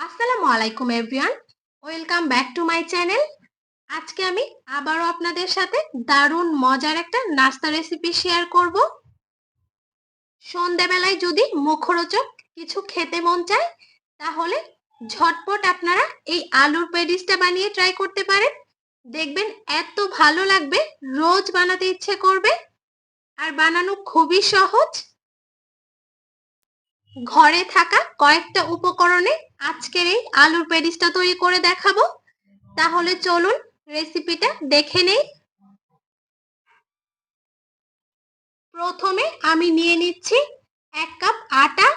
আসসালামু আলাইকুম everyone welcome back to my channel আজকে আমি আবারও আপনাদের সাথে দারুণ মজার একটা নাস্তা রেসিপি শেয়ার করব। সন্ধেবেলায় যদি মুখরোচক কিছু খেতে মন চায়, তাহলে ঝটপট আপনারা এই আলুর পেডিসটা বানিয়ে ট্রাই করতে পারেন। দেখবেন এত ভালো লাগবে, রোজ বানাতে ইচ্ছে করবে। আর বানানো খুবই সহজ। ঘরে থাকা কয়েকটা উপকরণে আজকের এই আলুর পেডিসটা তৈরি করে দেখাবো। তাহলে চলুন রেসিপিটা দেখে নেই। প্রথমে আমি নিয়ে নিচ্ছি এক কাপ আটা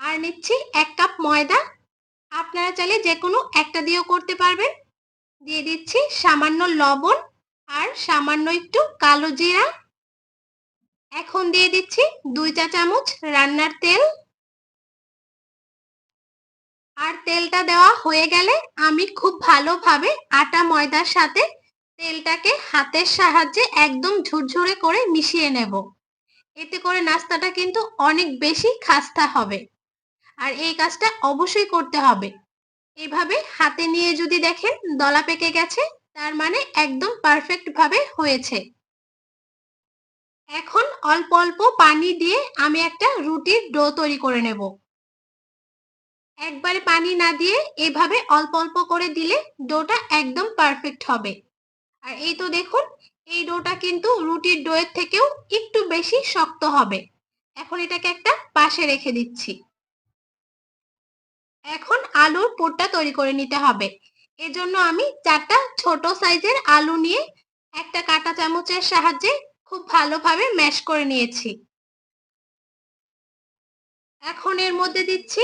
আর নিচ্ছি এক কাপ ময়দা। আপনারা চাইলে যে কোনো একটা দিয়েও করতে পারবেন। দিয়ে দিচ্ছি সামান্য লবণ আর সামান্য একটু কালো জিরা। এখন দিয়ে দিচ্ছি দুই চা চামচ রান্নার তেল। আর তেলটা দেওয়া হয়ে গেলে আমি খুব ভালোভাবে আটা ময়দার সাথে তেলটাকে হাতের সাহায্যে একদম ঝুরঝুরে করে মিশিয়ে নেব। এতে করে নাস্তাটা কিন্তু অনেক বেশি খাস্তা হবে। আর এই কাজটা অবশ্যই করতে হবে। এভাবে হাতে নিয়ে যদি দেখেন দলা পেকে গেছে, তার মানে একদম পারফেক্ট ভাবে হয়েছে। এখন অল্প অল্প পানি দিয়ে আমি একটা রুটির ডো তৈরি করে নেব। একবারে পানি না দিয়ে এভাবে অল্প অল্প করে দিলে ডোটা একদম পারফেক্ট হবে। আর এই তো দেখুন, এই ডোটা কিন্তু রুটির ডোয়ের থেকেও একটু বেশি শক্ত হবে। এখন এটাকে একটা পাশে রেখে দিচ্ছি। এখন আলুর পুরটা তৈরি করে নিতে হবে। এজন্য আমি চারটা ছোট সাইজের আলু নিয়ে একটা কাঁটা চামচের সাহায্যে খুব ভালোভাবে ম্যাশ করে নিয়েছি। এখন এর মধ্যে দিচ্ছি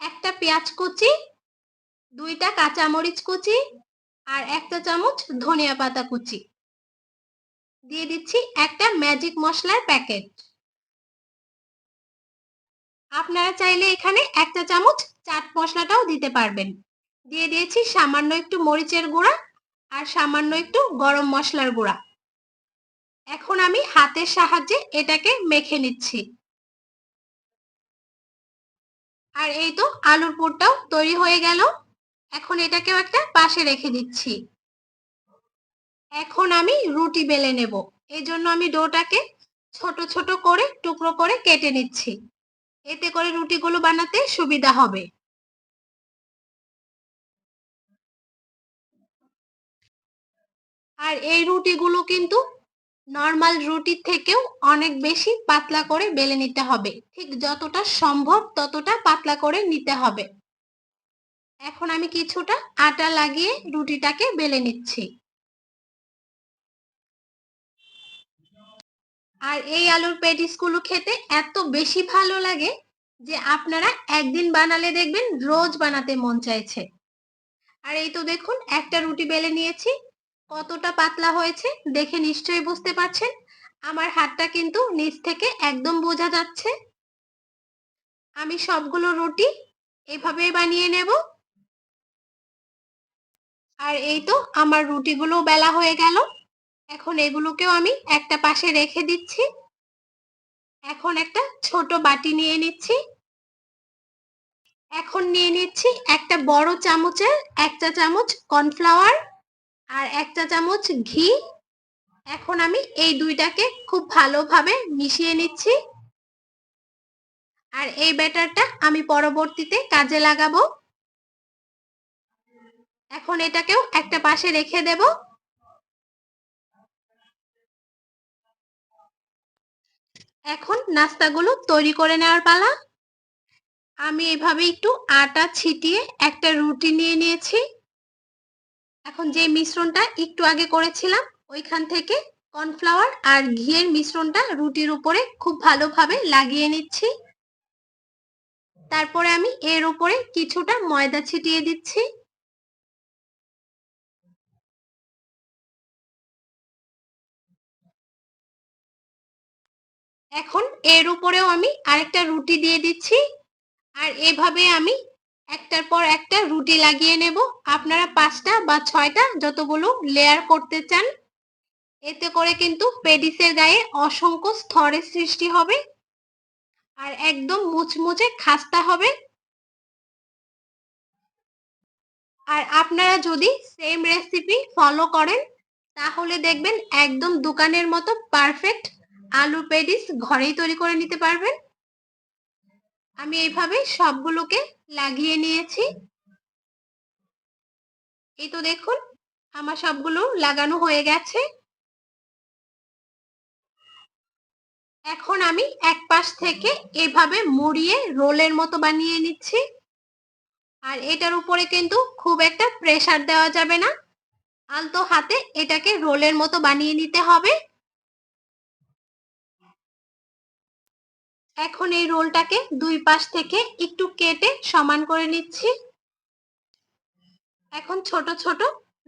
একটা পেঁয়াজ কুচি, দুইটা কাঁচামরিচ কুচি আর একটা চামচ ধনিয়া পাতা কুচি। দিয়ে দিচ্ছি একটা ম্যাজিক মশলার প্যাকেট আপনারা চাইলে এখানে একটা চামচ চাট মশলাটাও দিতে পারবেন। দিয়ে দিয়েছি সামান্য একটু মরিচের গুঁড়া আর সামান্য একটু গরম মশলার গুঁড়া। এখন আমি হাতের সাহায্যে এটাকে মেখে নিচ্ছি। আর এই তো আলুর পুরটাও তৈরি হয়ে গেল। এখন এটাকেও একটা পাশে রেখে দিচ্ছি। এখন আমি রুটি বেলে নেব। এই জন্য আমি ডোটাকে ছোট ছোট করে টুকরো করে কেটে নিচ্ছি। এতে করে রুটিগুলো বানাতে সুবিধা হবে। আর এই রুটিগুলো কিন্তু নর্মাল রুটির থেকেও অনেক বেশি পাতলা করে বেলে নিতে হবে। ঠিক যতটা সম্ভব ততটা পাতলা করে নিতে হবে। এখন আমি কিছুটা আটা লাগিয়ে রুটিটাকে বেলে নিচ্ছি। আর এই আলুর পেটিসগুলো খেতে এত বেশি ভালো লাগে যে আপনারা একদিন বানালে দেখবেন রোজ বানাতে মন চাইছে। আর এই তো দেখুন, একটা রুটি বেলে নিয়েছি। কতটা পাতলা হয়েছে দেখে নিশ্চয়ই বুঝতে পারছেন? আমার হাতটা কিন্তু নিচ থেকে একদম বোঝা যাচ্ছে। আমি সবগুলো রুটি এভাবে বানিয়ে নেব। আর এই তো আমার রুটিগুলো বেলা হয়ে গেল। এখন এগুলোকেও আমি একটা পাশে রেখে দিচ্ছি। এখন একটা ছোট বাটি নিয়ে নিচ্ছি। এখন নিয়ে নিচ্ছি একটা বড় চামচের একটা চামচ কর্নফ্লাওয়ার। আর একটা চামচ ঘি। এখন আমি এই দুইটাকে খুব ভালোভাবে মিশিয়ে নিচ্ছি। আর এই ব্যাটারটা আমি পরবর্তীতে কাজে লাগাবো। এখন এটাকেও একটা পাশে রেখে দেব। এখন নাস্তাগুলো তৈরি করে নেওয়ার পালা। আমি এভাবে একটু আটা ছিটিয়ে একটা রুটি নিয়ে নিয়েছি। এখন যে মিশ্রণটা একটু আগে করেছিলাম, ওইখান থেকে কর্নফ্লাওয়ার আর ঘিয়ের মিশ্রণটা রুটির উপরে খুব ভালোভাবে লাগিয়ে নিচ্ছি। তারপরে আমি এর উপরে কিছুটা ময়দা ছিটিয়ে দিচ্ছি। এখন এর উপরেও আমি আরেকটা রুটি দিয়ে দিচ্ছি। আর এভাবে আমি একটার পর একটা রুটি লাগিয়ে নেব। আপনারা পাঁচটা বা ছয়টা যতগুলো লেয়ার করতে চান। এতে করে কিন্তু পেডিসের গায়ে অসংখ্য স্তরের সৃষ্টি হবে। আর একদম মুচমুচে খাস্তা হবে। আর আপনারা যদি সেম রেসিপি ফলো করেন, তাহলে দেখবেন একদম দোকানের মতো পারফেক্ট আলু পেডিস ঘরেই তৈরি করে নিতে পারবেন। আমি এইভাবে সবগুলোকে লাগিয়ে নিয়েছি। এই তো দেখুন, আমার সবগুলো লাগানো হয়ে গেছে। এখন আমি এক পাশ থেকে এভাবে মুড়িয়ে রোলের মতো বানিয়ে নিচ্ছি। আর এটার উপরে কিন্তু খুব একটা প্রেসার দেওয়া যাবে না। আলতো হাতে এটাকে রোলের মতো বানিয়ে নিতে হবে। এখন এই রোলটাকে দুই পাশ থেকে একটু কেটে সমান করে নিচ্ছি। এখন ছোট ছোট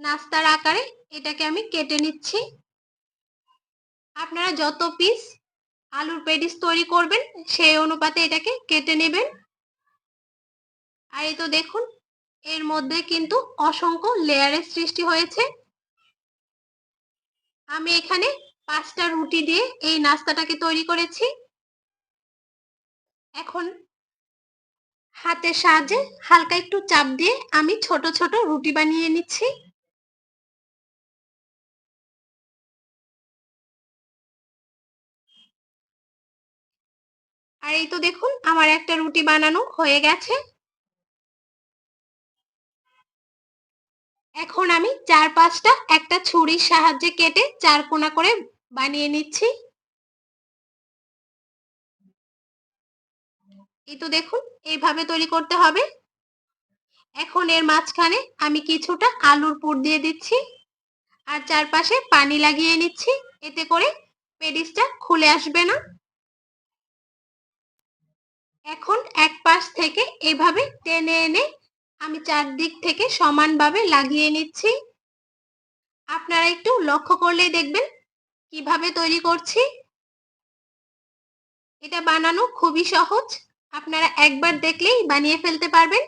নাস্তার আকারে এটাকে আমি কেটে নিচ্ছি। আপনারা যত পিস আলুর পেডিস তৈরি করবেন, সেই অনুপাতে এটাকে কেটে নেবেন। আর এই তো দেখুন, এর মধ্যে কিন্তু অসংখ্য লেয়ারের সৃষ্টি হয়েছে। আমি এখানে পাঁচটা রুটি দিয়ে এই নাস্তাটাকে তৈরি করেছি। এখন হাতের সাহায্যে হালকা একটু চাপ দিয়ে আমি ছোট ছোট রুটি বানিয়ে নিচ্ছি। আর এই তো দেখুন, আমার একটা রুটি বানানো হয়ে গেছে। এখন আমি চার পাঁচটা একটা ছুরির সাহায্যে কেটে চার কোনা করে বানিয়ে নিচ্ছি। এই তো দেখুন, এইভাবে তৈরি করতে হবে। এখন এর মাঝখানে আমি কিছুটা আলুর পুর দিয়ে দিচ্ছি আর চারপাশে পানি লাগিয়ে নিচ্ছি, এতে করে পেডিসটা খুলে আসবে না। এখন এক পাশ থেকে এভাবে টেনে এনে আমি চারদিক থেকে সমানভাবে লাগিয়ে নিচ্ছি। আপনারা একটু লক্ষ্য করলেই দেখবেন কীভাবে তৈরি করছি। এটা বানানো খুবই সহজ। আপনারা একবার দেখলেই বানিয়ে ফেলতে পারবেন।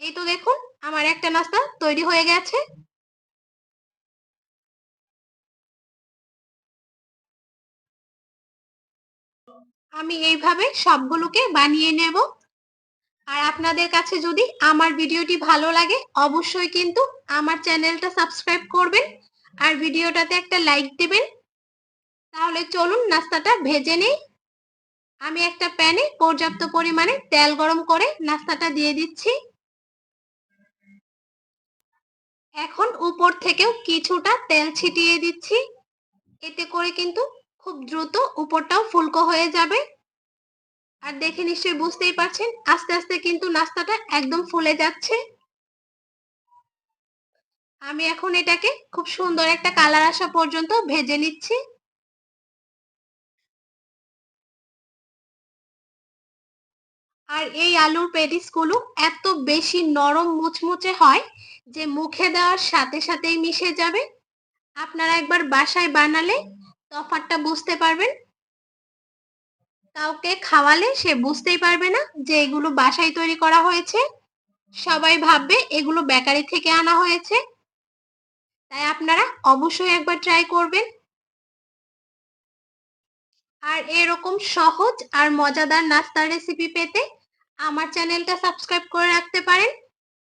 এই তো দেখুন, আমার একটা নাস্তা তৈরি হয়ে গেছে। আমি এইভাবে সবগুলোকে বানিয়ে নেব। আর আপনাদের কাছে যদি আমার ভিডিওটি ভালো লাগে, অবশ্যই কিন্তু আমার চ্যানেলটা সাবস্ক্রাইব করবেন আর ভিডিওটাতে একটা লাইক দেবেন। তাহলে চলুন নাস্তাটা ভেজে নেই। আমি একটা প্যানে পর্যাপ্ত পরিমাণে তেল গরম করে নাস্তাটা দিয়ে দিচ্ছি। এখন উপর থেকেও কিছুটা তেল ছিটিয়ে দিচ্ছি। এতে করে কিন্তু খুব দ্রুত উপরটাও ফুলকো হয়ে যাবে। আর দেখে নিশ্চয়ই বুঝতেই পারছেন, আস্তে আস্তে কিন্তু নাস্তাটা একদম ফুলে যাচ্ছে। আমি এখন এটাকে খুব সুন্দর একটা কালার আসা পর্যন্ত ভেজে নিচ্ছি। আর এই আলুর পেডিসগুলো এত বেশি নরম মুচমুচে হয় যে মুখে দেওয়ার সাথে সাথেই মিশে যাবে। আপনারা একবার বাসায় বানালে তফাতটা বুঝতে পারবেন। কাউকে খাওয়ালে সে বুঝতেই পারবে না যে এগুলো বাসায় তৈরি করা হয়েছে। সবাই ভাববে এগুলো বেকারি থেকে আনা হয়েছে। তাই আপনারা অবশ্যই একবার ট্রাই করবেন। আর এরকম সহজ আর মজাদার নাস্তার রেসিপি পেতে আমার চ্যানেলটা সাবস্ক্রাইব করে রাখতে পারেন।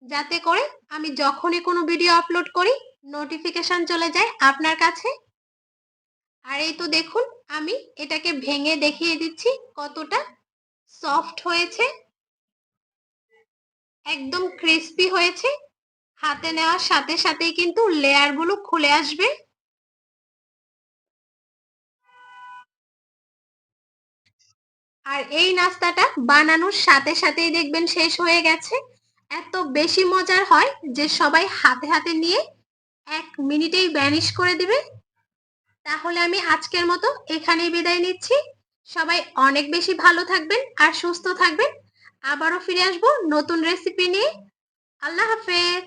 যাতে করে আমি যখনই কোনো ভিডিও আপলোড করি নোটিফিকেশন চলে যায় আপনার কাছে। আর এই তো দেখুন, আমি এটাকে ভেঙে দেখিয়ে দিচ্ছি কতটা সফট হয়েছে। একদম ক্রিস্পি হয়েছে। হাতে নেওয়ার সাথে সাথেই কিন্তু লেয়ারগুলো খুলে আসবে। আর এই নাস্তাটা বানানোর সাথে সাথেই দেখবেন শেষ হয়ে গেছে। এত বেশি মজার হয় যে সবাই হাতে হাতে নিয়ে এক মিনিটেই ব্যানিশ করে দিবে। তাহলে আমি আজকের মতো এখানেই বিদায় নিচ্ছি। সবাই অনেক বেশি ভালো থাকবেন আর সুস্থ থাকবেন। আবারও ফিরে আসব নতুন রেসিপি নিয়ে। আল্লাহ হাফেজ।